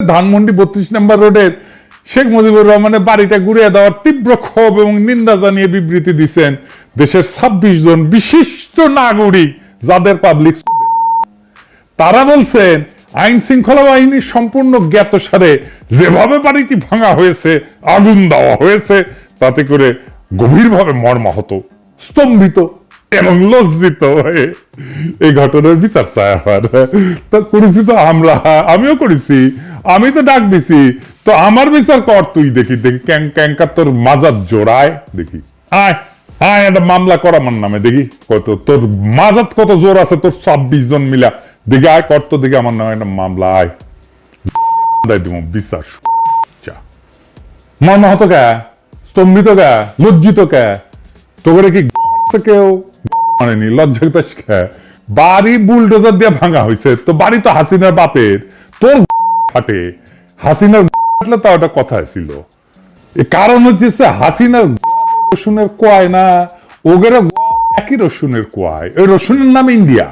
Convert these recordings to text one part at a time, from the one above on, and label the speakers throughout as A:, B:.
A: ধানমন্ডি বত্রিশ নম্বর রোডের শেখ মুজিবুর রহমানের বাড়িটা ঘুরিয়ে দেওয়ার তীব্র ক্ষোভ এবং নিন্দা জানিয়ে বিবৃতি দিচ্ছেন দেশের ছাব্বিশ জন বিশিষ্ট নাগরিক যাদের পাবলিক তারা বলছেন, আইন শৃঙ্খলা বাহিনীর সম্পূর্ণ জ্ঞাত সারে যেভাবে বাড়িটি ভাঙা হয়েছে, আগুন দেওয়া হয়েছে, তাতে করে গভীরভাবে মর্মাহত, স্তম্ভিত এবং লজ্জিত হয়ে এই ঘটনার বিচার চায় আমার। তা করেছি তো আমরা, আমিও করেছি। আমি তো ডাক দিছি। তো আমার বিচার কর তুই দেখি দেখি, ক্যাং ক্যাঙ্কার তোর মাজার জোড়ায় দেখি। আয় হ্যাঁ একটা মামলা কর আমার নামে, দেখি। কত, তোর মাজাত কত জোর আছে, তোর ছাব্বিশ জন মিলা। দেখি, আয়, কর তো দেখি আমার নামে একটা মামলা, আয়। দিব যা মর্মাহত কে? স্তম্ভিত কে? লজ্জিত কে? তোকে কি কেউ? মানেনি লজ্জা বাড়ি বুলডোজার দিয়ে ভাঙা হয়েছে তো বাড়ি তো হাসিনার বাপের। তোর ফাটে। হাসিনার ফাটলে তো ওটা কথা ছিল। এ কারণ হচ্ছে যে হাসিনার রসুনের কোয়ায় না, ওগের একই রসুনের কোয়ায়। ওই রসুনের নাম ইন্ডিয়া।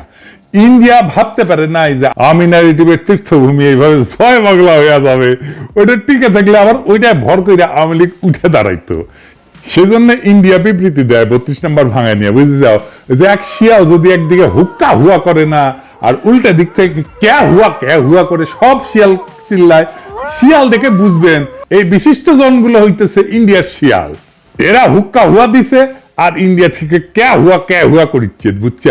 A: ইন্ডিয়া ভাবতে পারে নাই যে আমি ন্যারেটিভের তীর্থভূমি এইভাবে ছয় বাংলা হয়ে যাবে। ওইটা টিকে থাকলে আবার ওইটায় ভর করে আওয়ামী লীগ উঠে দাঁড়াইতো। সেজন্য ইন্ডিয়া বিবৃতি দেয়, বত্রিশ নম্বর ভাঙায় নিয়ে। বুঝতে যাও যে এক শিয়াল যদি একদিকে হুক্কা হুয়া করে না আর উল্টা দিক থেকে ক্যা হুয়া ক্যা হুয়া করে সব শিয়াল চিল্লায় শিয়াল দেখে বুঝবেন এই বিশিষ্ট জনগুলো হইতেছে ইন্ডিয়ার শিয়াল এরা হুক্কা হুয়া দিছে আর ইন্ডিয়া থেকে ক্যা হুয়া ক্যা হুয়া করিচ্ছে বুঝছে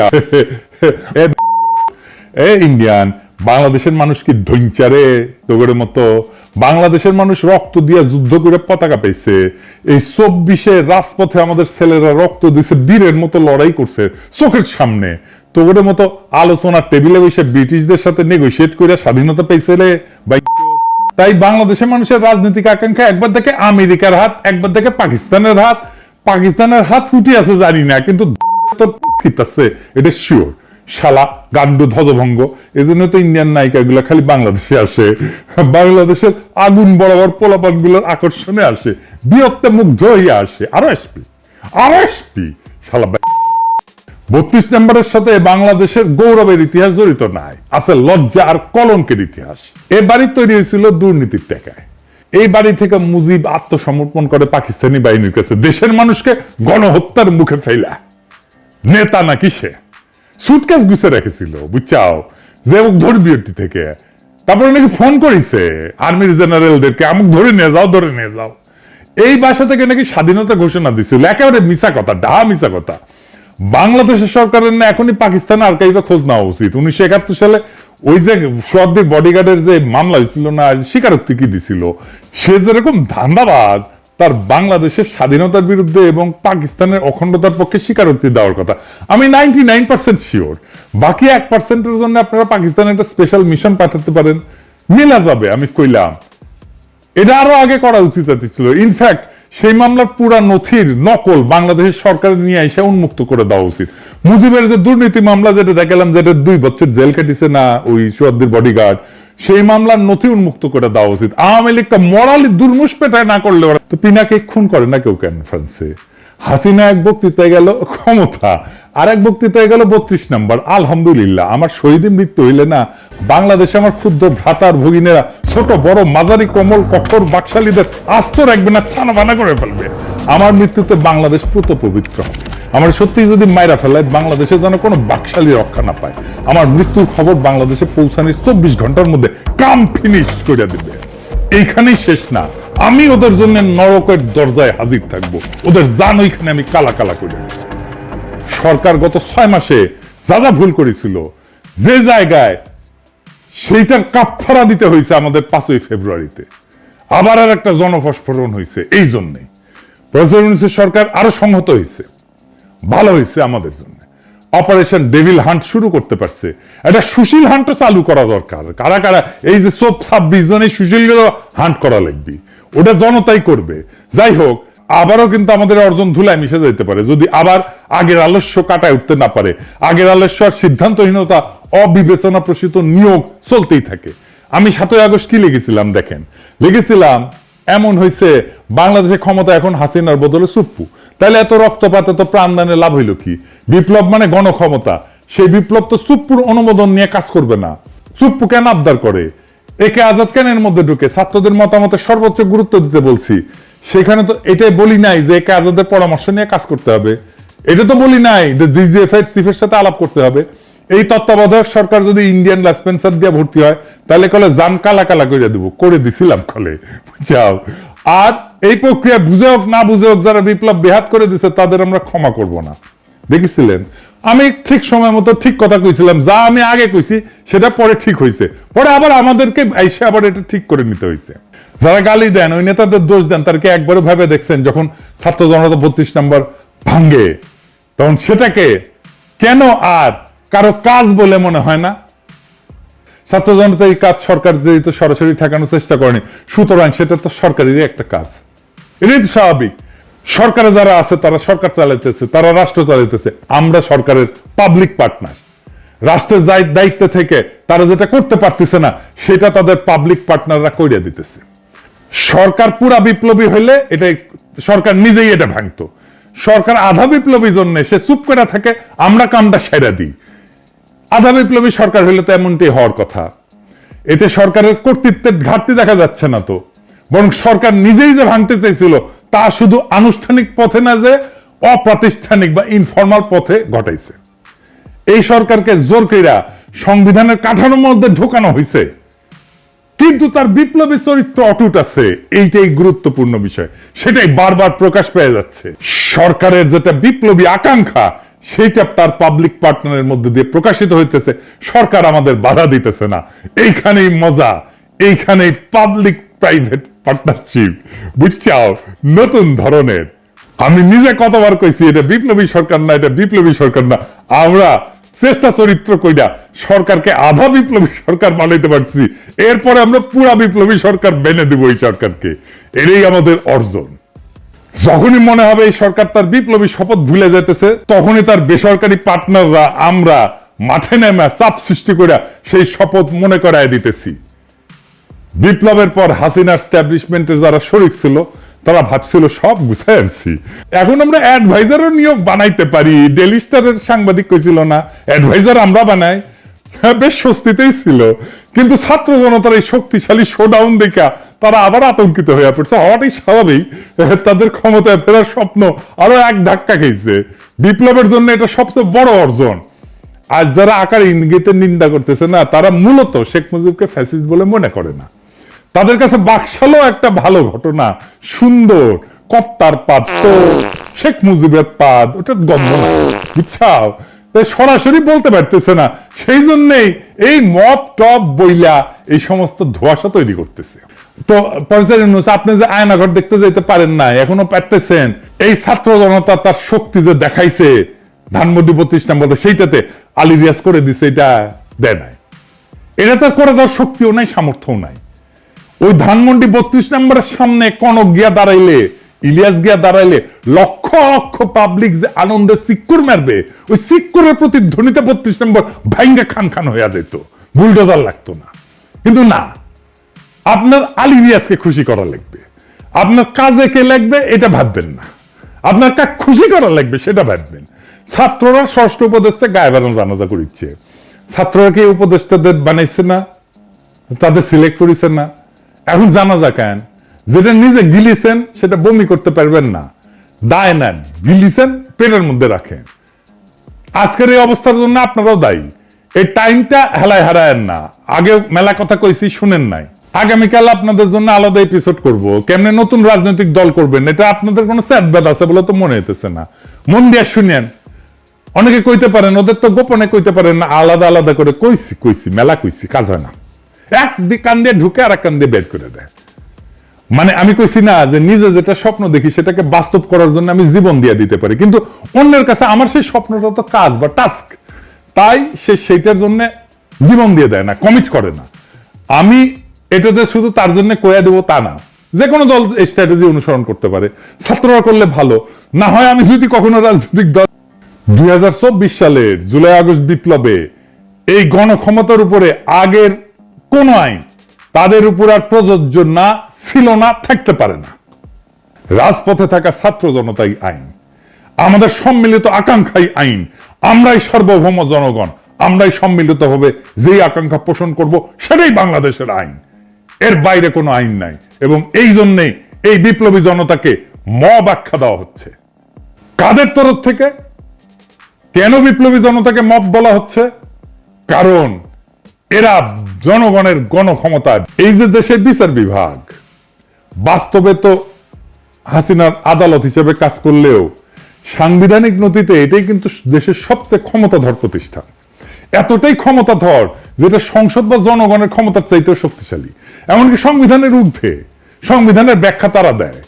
A: এ ইন্ডিয়ান বাংলাদেশের মানুষ কি ধৈঞ্চারে তোগের মতো বাংলাদেশের মানুষ রক্ত দিয়ে যুদ্ধ করে পতাকা পেয়েছে। এই চব্বিশে রাজপথে আমাদের ছেলেরা রক্ত দিছে, বীরের মতো লড়াই করছে চোখের সামনে। তোগের মতো আলোচনার টেবিলে বসে ব্রিটিশদের সাথে নেগোসিয়েট করে স্বাধীনতা পেয়েছে রে। ভাই, তাই বাংলাদেশের মানুষের রাজনৈতিক আকাঙ্ক্ষা একবার দেখে আমেরিকার হাত, একবার দেখে পাকিস্তানের হাত। পাকিস্তানের হাত কুটি আছে জানি না, কিন্তু এটা শিওর শালা, গান্ডু, ধ্বজভঙ্গ এই জন্য তো ইন্ডিয়ান নায়িকা গুলা খালি বাংলাদেশে আসে। বাংলাদেশের আগুন বরাবর পোলাপানগুলোর আকর্ষণে আসে, বিরক্তে মুগ্ধ হইয়া আসে। আরও আসবি আরও আসবি শালা বত্রিশ নম্বরের সাথে বাংলাদেশের গৌরবের ইতিহাস জড়িত নাই, আছে লজ্জা আর কলঙ্কের ইতিহাস। এ বাড়ি তৈরি হয়েছিল দুর্নীতির টাকায় এই বাড়ি থেকে মুজিব আত্মসমর্পণ করে পাকিস্তানি বাহিনীর কাছে, দেশের মানুষকে গণহত্যার মুখে ফেলা। নেতা নাকি সে? সুটকেস গুছে রেখেছিল, বুঝছাও? যে ও ধর্মীয়টি থেকে। তারপরে নাকি ফোন করেছে আর্মির জেনারেলদেরকে আমুক ধরে নিয়ে যাও, ধরে নিয়ে যাও। এই বাসা থেকে নাকি স্বাধীনতা ঘোষণা দিছিল, একেবারে মিশা কথা ডা মিশা কথা। বাংলাদেশের সরকারের না এখনই পাকিস্তান আর্কাইভে খোঁজ নেওয়া উচিত। উনিশশো একাত্তর সালে ওই যে সোয়াদ্দির বডিগার্ডের যে মামলা হয়েছিল না স্বীকারোক্তি কি দিছিল? সে যেরকম ধান্দাবাজ তার বাংলাদেশের স্বাধীনতার বিরুদ্ধে এবং পাকিস্তানের অখণ্ডতার পক্ষে স্বীকারোক্তি দেওয়ার কথা। আমি নাইনটি নাইন পার্সেন্ট শিওর বাকি এক পার্সেন্টের জন্য আপনারা পাকিস্তানে একটা স্পেশাল মিশন পাঠাতে পারেন। মিলা যাবে, আমি কইলাম। এটা আরও আগে করা উচিত ছিল। ইনফ্যাক্ট সেই মামলার পুরা নথির নকল বাংলাদেশের সরকার নিয়ে এসে উন্মুক্ত করে দেওয়া উচিত। মুজিবের যে দুর্নীতি মামলা, যেটা দেখালাম যেটা দুই বছর জেল কাটিছে না ওই সোয়াদ্দির বডিগার্ড সেই মামলার নথি উন্মুক্ত করে দেওয়া উচিত। আওয়ামী লীগটা মরালি দুর্মুষ পেটায় না করলে তো পিনাকে খুন করে না কেউ কেন ফ্রান্সে? হাসিনা এক বক্তৃতায় গেল, ক্ষমতা। আর এক বক্তৃতায় গেল বত্রিশ নম্বর, আলহামদুলিল্লাহ, আমার শহীদ মৃত্যু হইলে না, বাংলাদেশে আমার ক্ষুদ্র ভ্রাতার ভগিনেরা, ছোট, বড়, মাঝারি, কমল, কঠোর, বাকশালীদের আস্ত রাখবে না ছানা বানা করে ফেলবে। আমার মৃত্যুতে বাংলাদেশ পুত পবিত্র হবে। আমার সত্যি যদি মাইরা ফেলায় বাংলাদেশে যেন কোনো বাকশালী রক্ষা না পায়, আমার মৃত্যুর খবর বাংলাদেশে পৌঁছানোর চব্বিশ ঘণ্টার মধ্যে কাম ফিনিশ করে দিবে। এইখানেই শেষ না। আমি ওদের জন্য নরকের দরজায় হাজির থাকব। ওদের জান ওইখানে আমি কালা কালা করে সরকার গত ছয় মাসে যা যা ভুল করেছিল, যে জায়গায় সেইটার কাপফারা দিতে হয়েছে আমাদের পাঁচই ফেব্রুয়ারিতে। আবার আর একটা জনফস্ফোরণ হয়েছে এই জন্যই প্রেসিডেন্ট সরকার আরও সংহত হয়েছে ভালো হয়েছে আমাদের জন্য। অপারেশন ডেভিল হান্ট শুরু করতে পারছে। একটা সুশীল হান্টও চালু করা দরকার। কারা কারা এই যে সব ছাব্বিশ জনের সুশীল হান্ট করা লাগবে। ওটা জনতাই করবে। যাই হোক, আবারও কিন্তু আমাদের অর্জন ধুলায় মিশে যেতে পারে। যদি আবার আগের আলস্য কাটায় উঠতে না পারে। আগের আলস্য আর সিদ্ধান্তহীনতা অবিবেচনা প্রসূত নিয়োগ চলতেই থাকে। আমি সাতই আগস্ট কি লিখেছিলাম দেখেন? লিখেছিলাম এমন হয়েছে বাংলাদেশের ক্ষমতা এখন হাসিনার বদলে সুপ্পু। তাহলে এত রক্তপাত, এত প্রাণদানে লাভ হইল কি? বিপ্লব মানে গণক্ষমতা। সেই বিপ্লব তো সুপ্পুর অনুমোদন নিয়ে কাজ করবে না। সুপ্পু কেন আবদার করে। একে আজাদ কেন এর মধ্যে ঢুকে? ছাত্রদের মতামতের সর্বোচ্চ গুরুত্ব দিতে বলছি। সেখানে তো এটাই বলি নাই যে একে আজাদের পরামর্শ নিয়ে কাজ করতে হবে। এটা তো বলি নাই যে ডিজিএফআই চিফের সাথে আলাপ করতে হবে। এই তত্ত্বাবধায়ক সরকার যদি ইন্ডিয়ান লাসপেন্সার দিয়ে ভর্তি হয়, তাহলে কলে জান কালা কালা করে দিব। করে দিছিলাম কলে। যাও আর এই প্রক্রিয়া বুঝে হোক, না বুঝে হোক, যারা বিপ্লব বেহাত করে দিছে, তাদের আমরা ক্ষমা করব না। দেখেছিলেন? আমি ঠিক সময় মতো ঠিক কথা কইছিলাম, যা আমি আগে কইছি, সেটা পরে ঠিক হয়েছে পরে আবার আমাদেরকে এসে আবার এটা ঠিক করে নিতে হয়েছে যারা গালি দেন, ওই নেতাদের দোষ দেন তারকে একবারও ভাবে দেখছেন, যখন ছাত্র জনতা বত্রিশ নম্বর ভাঙ্গে তখন সেটাকে কেন আর কারও কাজ বলে মনে হয় না। ছাত্র জনতা এই কাজ সরকার যেহেতু সরাসরি ঠেকানোর চেষ্টা করেনি, সুতরাং সেটা তো সরকারেরই একটা কাজ। এটাই তো স্বাভাবিক। সরকারে যারা আছে, তারা সরকার চালাইতেছে, তারা রাষ্ট্র চালাইতেছে। আমরা সরকারের পাবলিক পার্টনার রাষ্ট্রের যাই- দায়িত্ব থেকে তারা যেটা করতে পারতেছে না, সেটা তাদের পাবলিক পার্টনাররা কইরা দিতেছে। সরকার পুরা বিপ্লবী হইলে এটা সরকার নিজেই এটা ভাঙতো। সরকার আধা বিপ্লবী জন্য সে চুপ করে থাকে, আমরা কামটা সেরা দিই। আধা বিপ্লবী সরকার হইলে তো এমনটি হওয়ার কথা। এতে সরকারের কর্তৃত্বের ঘাটতি দেখা যাচ্ছে না তো। বরং সরকার নিজেই যে ভাঙতে চাইছিল, তা শুধু আনুষ্ঠানিক পথে না যে অপ্রাতিষ্ঠানিক বা ইনফর্মাল পথে ঘটাইছে। এই সরকারকে জোর কইরা সংবিধানের কাঠানোর মধ্যে ঢোকানো হয়েছে কিন্তু তার বিপ্লবী চরিত্র অটুট আছে, এইটাই গুরুত্বপূর্ণ বিষয়। সেটাই বারবার প্রকাশ পেয়ে যাচ্ছে। সরকারের যেটা বিপ্লবী আকাঙ্ক্ষা সেইটা তার পাবলিক পার্টনারের মধ্যে দিয়ে প্রকাশিত হইতেছে। সরকার আমাদের বাধা দিতেছে না। এইখানেই মজা, এইখানেই পাবলিক প্রাইভেট পার্টনারশিপ বুঝছাও? নতুন ধরনের। আমি নিজে কতবার কইছি, এটা বিপ্লবী সরকার না, এটা বিপ্লবী সরকার না। আমরা চেষ্টা চরিত্র কইরা সরকারকে আধা বিপ্লবী সরকার বানাইতে পারছি। এরপরে আমরা পুরা বিপ্লবী সরকার বেনে দিব এই সরকারকে। এটাই আমাদের অর্জন। যখনই মনে হবে এই সরকার তার বিপ্লবী শপথ ভুলে যেতেছে তখনই তার বেসরকারি পার্টনাররা আমরা মাঠে নেমে চাপ সৃষ্টি করে সেই শপথ মনে করায় দিতেছি। বিপ্লবের পর হাসিনার স্ট্যাবলিশমেন্টের যারা শরিক ছিল, তারা ভাবছিল সব গুছাই আনছি। এখন আমরা অ্যাডভাইজারও নিয়োগ বানাইতে পারি ডেলি স্টারের সাংবাদিক কইছিল না অ্যাডভাইজার আমরা বানাই। হ্যাঁ, বেশ স্বস্তিতেই ছিল। কিন্তু ছাত্র জনতার এই শক্তিশালী শোডাউন দেখা তারা আবার আতঙ্কিত হয়ে পড়ছে। হওয়াটাই স্বাভাবিক। তাদের ক্ষমতায় ফেরার স্বপ্ন আরও এক ধাক্কা খেয়েছে। বিপ্লবের জন্য এটা সবচেয়ে বড় অর্জন। আজ যারা আকার ইঙ্গিতের নিন্দা করতেছে না তারা মূলত শেখ মুজিবকে ফ্যাসিস্ট বলে মনে করে না। তাদের কাছে বাকশালও একটা ভালো ঘটনা। সুন্দর কত্তার পাদ তো শেখ মুজিবের পাদ ওটা গন্ধ না বুঝছাও? তাই সরাসরি বলতে পারতেছে না। সেই জন্যই এই মপ টপ বইলা এই সমস্ত ধোয়াশা তৈরি করতেছে। তো পরিচয় আপনি যে আয়নাঘর দেখতে যেতে পারেন না এখনও পারতেছেন, এই ছাত্র জনতা তার শক্তি যে দেখাইছে, ধানমন্ডি বত্রিশ নম্বর সেইটাতে আলী রিয়াজ করে দিছে, এটা দেয় নাই। এটা তার করে দেওয়ার শক্তিও নাই, সামর্থ্যও নাই। ওই ধানমন্ডি বত্রিশ নম্বরের সামনে কনক গিয়া দাঁড়াইলে ইলিয়াস গিয়া দাঁড়াইলে লক্ষ লক্ষ পাবলিক যে আনন্দে সিক্কুর মারবে, ওই সিক্কুরের প্রতিধ্বনিতে বত্রিশ নম্বর ভাইঙ্গা খান খান হইয়া যেত বুলডোজার লাগতো না। কিন্তু না, আপনার আলী রিয়াজকে খুশি করা লাগবে। আপনার কাজে কে লাগবে, এটা ভাববেন না। আপনার কাক খুশি করা লাগবে, সেটা ভাববেন। ছাত্ররা ষষ্ঠ উপদেশটা গায়ে বানানো জানাজা করিচ্ছে। ছাত্ররা কি উপদেষ্টাদের বানাইছে না? তাদের সিলেক্ট করেছেন না? এখন জানা যা কেন? যেটা নিজে গিলিছেন, সেটা বমি করতে পারবেন না। দায় নেন, গিলিছেন, পেটের মধ্যে রাখেন। আজকের এই অবস্থার জন্য আপনারাও দায়ী। এই টাইমটা হেলায় হারায়েন না। আগে মেলা কথা কইছি, শুনেন নাই। আগামীকাল আপনাদের জন্য আলাদা এপিসোড করব। কেমনে নতুন রাজনৈতিক দল করবেন, এটা আপনাদের কোনো স্যাট ব্যাড আছে বলে তো মনে হইতেছে না। মন দিয়ে শুনেন। অনেকে কইতে পারেন, ওদের তো গোপনে কইতে পারেন না, আলাদা আলাদা করে কইছি কইছি, মেলা কইছি, কাজ হয় না। এক দিক কান দিয়ে ঢুকে আর এক কান দিয়ে বের করে দেয়। মানে আমি কইছি না যে নিজে যেটা স্বপ্ন দেখি সেটাকে বাস্তব করার জন্য আমি জীবন দিয়ে দিতে পারি। কিন্তু অন্যের কাছে আমার সেই স্বপ্নটা তো কাজ বা টাস্ক তাই সে সেইটার জন্য জীবন দিয়ে দেয় না কমিট করে না। আমি এটাতে শুধু তার জন্য কয়া দেবো তা না। যে কোনো দল এই স্ট্র্যাটেজি অনুসরণ করতে পারে। ছাত্ররা করলে ভালো। না হয় আমি যদি কখনো রাজনৈতিক দল দুই হাজার চব্বিশ সালের জুলাই আগস্ট বিপ্লবে এই গণক্ষমতার উপরে আগের কোন আইন তাদের উপর আর প্রযোজ্য না, ছিল না, থাকতে পারে না। রাজপথে থাকা ছাত্র জনতাই আইন। আমাদের সম্মিলিত আকাঙ্ক্ষাই আইন। আমরাই সার্বভৌম জনগণ। আমরাই সম্মিলিত সম্মিলিতভাবে যেই আকাঙ্ক্ষা পোষণ করব, সেটাই বাংলাদেশের আইন। এর বাইরে কোনো আইন নাই এবং এই জন্যেই এই বিপ্লবী জনতাকে মব আখ্যা দেওয়া হচ্ছে। কাদের তরফ থেকে? কেন বিপ্লবী জনতাকে মব বলা হচ্ছে? কারণ এরা জনগণের গণক্ষমতা। এই যে দেশের বিচার বিভাগ, বাস্তবে তো হাসিনার আদালত হিসেবে কাজ করলেও সাংবিধানিক নথিতে এটাই কিন্তু দেশের সবচেয়ে ক্ষমতাধর প্রতিষ্ঠান এতটাই ক্ষমতাধর যেটা সংসদ বা জনগণের ক্ষমতার চাইতেও শক্তিশালী। এমনকি সংবিধানের ঊর্ধ্বে, সংবিধানের ব্যাখ্যা তারা দেয়।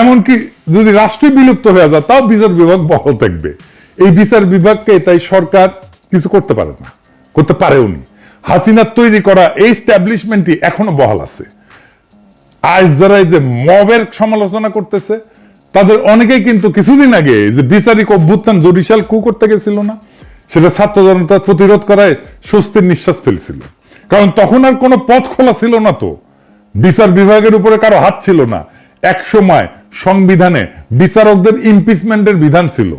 A: এমনকি যদি রাষ্ট্রীয় বিলুপ্ত হয়ে যায়, তাও বিচার বিভাগ বহাল থাকবে। এই বিচার বিভাগকে তাই সরকার কিছু করতে পারে না, করতে পারেওনি। হাসিনার তৈরি করা এই স্ট্যাবলিশমেন্টই এখনও বহাল আছে। আজ যারা এই যে মবের সমালোচনা করতেছে, তাদের অনেকেই কিন্তু কিছুদিন আগে যে বিচারিক অভ্যুত্থান জরিশাল কু করতে গেছিল না, সেটা ছাত্র জনতার প্রতিরোধ করায় স্বস্তির নিঃশ্বাস ফেলছিল। কারণ তখন আর কোনো পথ খোলা ছিল না তো। বিচার বিভাগের উপরে কারও হাত ছিল না। এক সময় সংবিধানে বিচারকদের ইমপিচমেন্টের বিধান ছিল,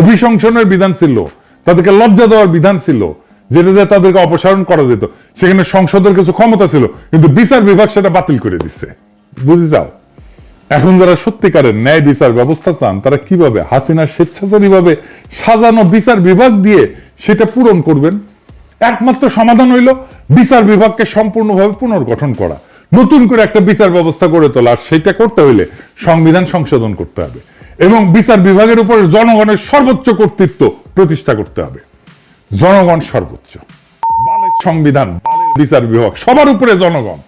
A: অভিশংসনের বিধান ছিল, তাদেরকে লজ্জা দেওয়ার বিধান ছিল যেটা দিয়ে তাদেরকে অপসারণ করা যেত। সেখানে সংসদের কিছু ক্ষমতা ছিল, কিন্তু বিচার বিভাগ সেটা বাতিল করে দিচ্ছে বুঝে যাও এখন যারা সত্যিকারের ন্যায় বিচার ব্যবস্থা চান, তারা কীভাবে হাসিনার স্বেচ্ছাচারী ভাবে সাজানো বিচার বিভাগ দিয়ে সেটা পূরণ করবেন? একমাত্র সমাধান হইল বিচার বিভাগকে সম্পূর্ণভাবে পুনর্গঠন করা। নতুন করে একটা বিচার ব্যবস্থা গড়ে তোলা, আর সেটা করতে হইলে সংবিধান সংশোধন করতে হবে। এবং বিচার বিভাগের উপরে জনগণের সর্বোচ্চ কর্তৃত্ব প্রতিষ্ঠা করতে হবে। জনগণ সর্বোচ্চ। সংবিধান বিচার বিভাগ, সবার উপরে জনগণ।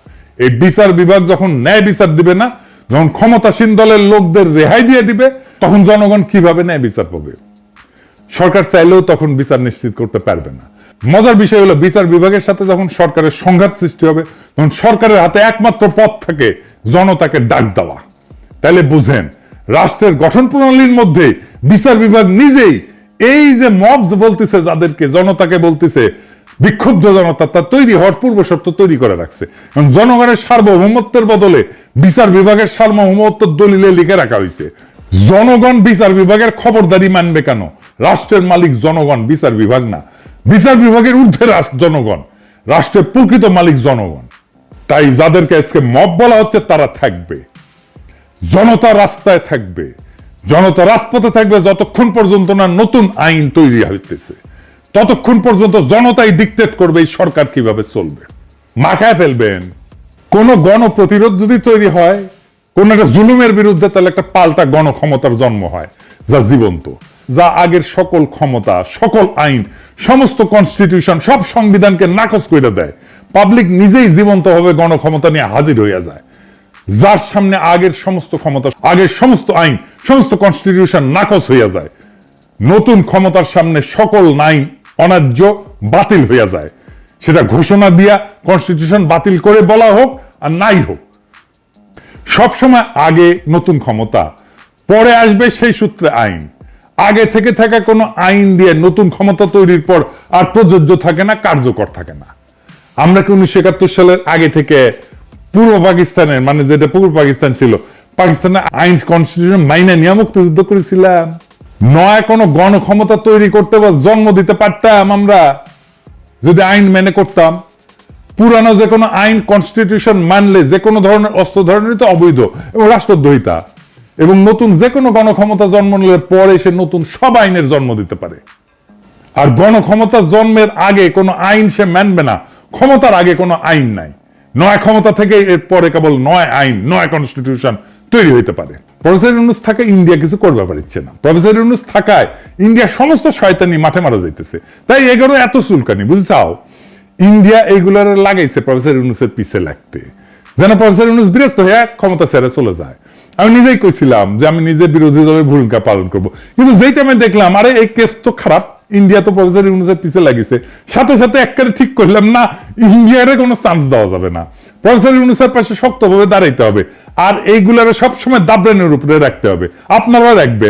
A: এই বিচার বিভাগ যখন ন্যায় বিচার দিবে না, যখন ক্ষমতাসীন দলের লোকদের রেহাই দিয়ে দিবে, তখন জনগণ কীভাবে ন্যায় বিচার পাবে? সরকার চাইলেও তখন বিচার নিশ্চিত করতে পারবে না। মজার বিষয় হলো, বিচার বিভাগের সাথে যখন সরকারের সংঘাত সৃষ্টি হবে, তখন সরকারের হাতে একমাত্র পথ থাকে জনতাকে ডাক দেওয়া। তাহলে বুঝেন, রাষ্ট্রের গঠন প্রণালীর মধ্যে বিচার বিভাগ নিজেই এই যে মবস বলতেছে যাদেরকে, জনতাকে বলতেছে, বিক্ষুব্ধ জনতা, তা তৈরি হওয়ার পূর্ব শর্ত তৈরি করে রাখছে। কারণ জনগণের সার্বভৌমত্বের বদলে বিচার বিভাগের সার্বভৌমত্ব দলিলে লিখে রাখা হয়েছে। জনগণ বিচার বিভাগের খবরদারি মানবে কেন? রাষ্ট্রের মালিক জনগণ, বিচার বিভাগ না। বিচার বিভাগের ঊর্ধ্বে রাষ্ট্র জনগণ, রাষ্ট্রের প্রকৃত মালিক জনগণ। তাই যাদেরকে আজকে মব বলা হচ্ছে, তারা থাকবে। জনতা রাস্তায় থাকবে। জনতা রাজপথে থাকবে যতক্ষণ পর্যন্ত না নতুন আইন তৈরি হইতেছে। ততক্ষণ পর্যন্ত জনতাই ডিকটেট করবে এই সরকার কীভাবে চলবে। মাখায় ফেলবেন, কোন গণ প্রতিরোধ যদি তৈরি হয়, কোন একটা জুলুমের বিরুদ্ধে তাহলে একটা পাল্টা গণক্ষমতার জন্ম হয়, যা জীবন্ত, যা আগের সকল ক্ষমতা, সকল আইন, সমস্ত কনস্টিটিউশন সব সংবিধানকে নাকচ করে দেয়। পাবলিক নিজেই জীবন্ত জীবন্তভাবে গণক্ষমতা নিয়ে হাজির হইয়া যায়। যার সামনে আগের সমস্ত ক্ষমতা, আগের সমস্ত আইন, সমস্ত কনস্টিটিউশন নাকচ হইয়া যায়। নতুন ক্ষমতার সামনে সকল নাইন অন্যায্য বাতিল হইয়া যায়। সেটা ঘোষণা দিয়া কনস্টিটিউশন বাতিল করে বলা হোক আর নাই হোক। সবসময় আগে নতুন ক্ষমতা, পরে আসবে সেই সূত্রে আইন। আগে থেকে থাকা কোনো আইন দিয়ে নতুন ক্ষমতা তৈরির পর আর প্রযোজ্য থাকে না, কার্যকর থাকে না। আমরা কি উনিশশো একাত্তর সালের আগে থেকে পূর্ব পাকিস্তানের মানে যেটা পূর্ব পাকিস্তান ছিল, পাকিস্তানের আইন কনস্টিটিউশন মাইনে নিয়ে মুক্তিযুদ্ধ করেছিলাম। নয় কোনো গণক্ষমতা তৈরি করতে বা জন্ম দিতে পারতাম আমরা। যদি আইন মেনে করতাম, পুরানো যে কোনো আইন কনস্টিটিউশন মানলে যে কোনো ধরনের অস্ত্র ধরনের তো অবৈধ এবং রাষ্ট্রদ্রোহিতা। এবং নতুন যে কোনো গণক্ষমতা জন্ম নিলে পরে সে নতুন সব আইনের জন্ম দিতে পারে। আর গণক্ষমতা জন্মের আগে কোনো আইন সে মানবে না, ক্ষমতার আগে কোনো আইন নাই। নয় ক্ষমতা থেকে পরে কেবল নয় আইন, নয় কনস্টিটিউশন তৈরি হইতে পারে। প্রফেসর ইউনুস থাকে ইন্ডিয়া কিছু করবে পারছে না। প্রফেসর ইউনুস থাকায় ইন্ডিয়া সমস্ত শয়তানি মাঠে মারা যাইতেছে। তাই এগুলো এত চুলকানি, বুঝছাও? ইন্ডিয়া এইগুলার লাগাইছে প্রফেসর ইউনুসের পিছে লাগতে। যেন প্রফেসর ইউনুস বিরক্ত হয়ে ক্ষমতা ছেড়ে চলে যায়। আমি নিজেই কইছিলাম যে আমি নিজে বিরোধী দলের ভূমিকা পালন করব। কিন্তু যেই টাইমে দেখলাম, আরে, এই কেস তো খারাপ। ইন্ডিয়া তো প্রফেসর ইউনুসের পিছে লাগিছে। সাথে সাথে একবারে ঠিক করলাম না, ইন্ডিয়ারে কোনো চান্স দেওয়া যাবে না। প্রফেসর ইউনুসের পাশে শক্তভাবে দাঁড়াইতে হবে। আর এইগুলারে সবসময় দাবরানের উপরে রাখতে হবে। আপনারা রাখবেন।